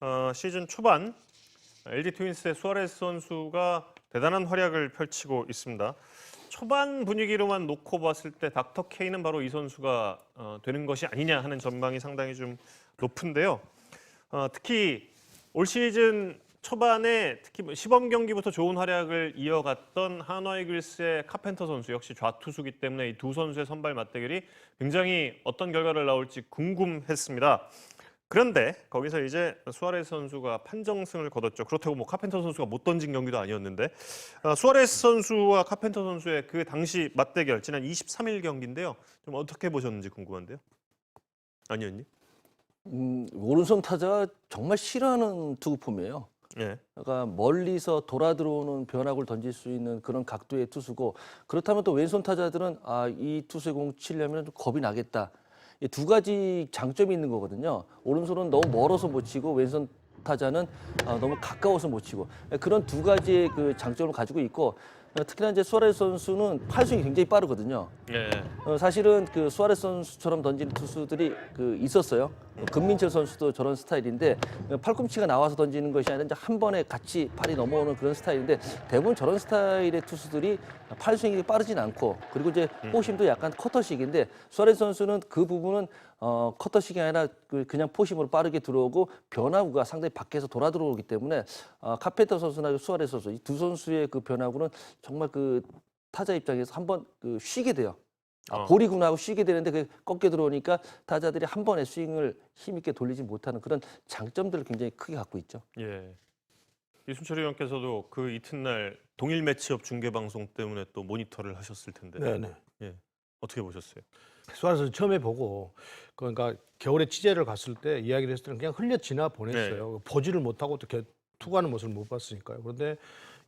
어, 시즌 초반 LG 트윈스의 수아레스 선수가 대단한 활약을 펼치고 있습니다. 초반 분위기로만 놓고 봤을 때 닥터 K는 바로 이 선수가 어, 되는 것이 아니냐 하는 전망이 상당히 좀 높은데요. 어, 특히 올 시즌 초반에 특히 뭐 시범 경기부터 좋은 활약을 이어갔던 한화 이글스의 카펜터 선수 역시 좌투수기 때문에 이 두 선수의 선발 맞대결이 굉장히 어떤 결과를 나올지 궁금했습니다. 그런데 거기서 이제 수아레스 선수가 판정승을 거뒀죠. 그렇다고 뭐 카펜터 선수가 못 던진 경기도 아니었는데 어, 수아레스 선수와 카펜터 선수의 그 당시 맞대결 지난 23일 경기인데요. 좀 어떻게 보셨는지 궁금한데요. 아니었니? 음, 오른손 타자가 정말 싫어하는 투구폼이에요. 예. 그러니까 멀리서 돌아 들어오는 변화구를 던질 수 있는 그런 각도의 투수고 그렇다면 또 왼손 타자들은 아, 이 투수의 공 치려면 좀 겁이 나겠다. 이두 가지 장점이 있는 거거든요. 오른손은 너무 멀어서 못 치고 왼손 타자는 아, 너무 가까워서 못 치고 그런 두 가지의 그 장점을 가지고 있고 어, 특히나 이제 수아레스 선수는 팔스윙이 굉장히 빠르거든요. 예. 어, 사실은 그 수아레스 선수처럼 던지는 투수들이 그 있었어요. 어, 금민철 선수도 저런 스타일인데 어, 팔꿈치가 나와서 던지는 것이 아니라 이제 한 번에 같이 팔이 넘어오는 그런 스타일인데 대부분 저런 스타일의 투수들이 팔스윙이 빠르진 않고 그리고 이제 포심도 약간 커터식인데 수아레스 선수는 그 부분은 어, 커터식이 아니라 그 그냥 포심으로 빠르게 들어오고 변화구가 상당히 밖에서 돌아 들어오기 때문에 어, 카페터 선수나 수아레스 선수 이 두 선수의 그 변화구는 정말 그 타자 입장에서 한번 그 쉬게 돼요. 아, 어. 볼이구나 하고 쉬게 되는데 그게 꺾여 들어오니까 타자들이 한 번에 스윙을 힘있게 돌리지 못하는 그런 장점들을 굉장히 크게 갖고 있죠. 예. 이순철 의원께서도 그 이튿날 동일 매치업 중계 방송 때문에 또 모니터를 하셨을 텐데 네네. 예. 어떻게 보셨어요? 수아레스 처음에 보고 그러니까 겨울에 취재를 갔을 때 이야기를 했을 때는 그냥 흘려 지나 보냈어요. 보지를 못하고 또 겨- 투구하는 모습을 못 봤으니까요. 그런데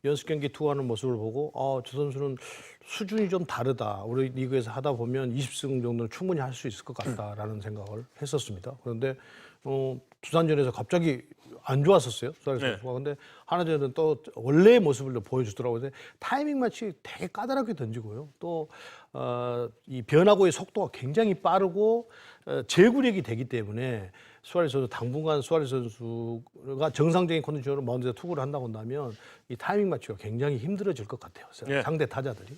연습 경기 투구하는 모습을 보고 아, 저 선수는 수준이 좀 다르다. 우리 리그에서 하다 보면 20승 정도는 충분히 할 수 있을 것 같다라는 생각을 했었습니다. 그런데 어, 두산전에서 갑자기 안 좋았었어요. 수아레스 네. 선수가. 근데 하나전에는 또 원래의 모습을 또 보여주더라고요. 근데 타이밍 마치 되게 까다롭게 던지고요. 또 어, 이 변화구의 속도가 굉장히 빠르고 어, 제구력이 되기 때문에 수아레스 선수 당분간 수아레스 선수가 정상적인 컨디션으로 마운드에서 투구를 한다고 한다면 이 타이밍 맞추기가 굉장히 힘들어질 것 같아요. 예. 상대 타자들이.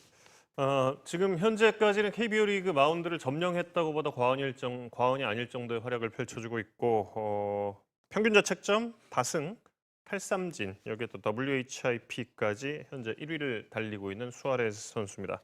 어, 지금 현재까지는 KBO 리그 마운드를 점령했다고 보다 과언일 정 과언이 아닐 정도의 활약을 펼쳐주고 있고 어, 평균 자책점 다승 8삼진 여기에 또 WHIP까지 현재 1위를 달리고 있는 수아레스 선수입니다.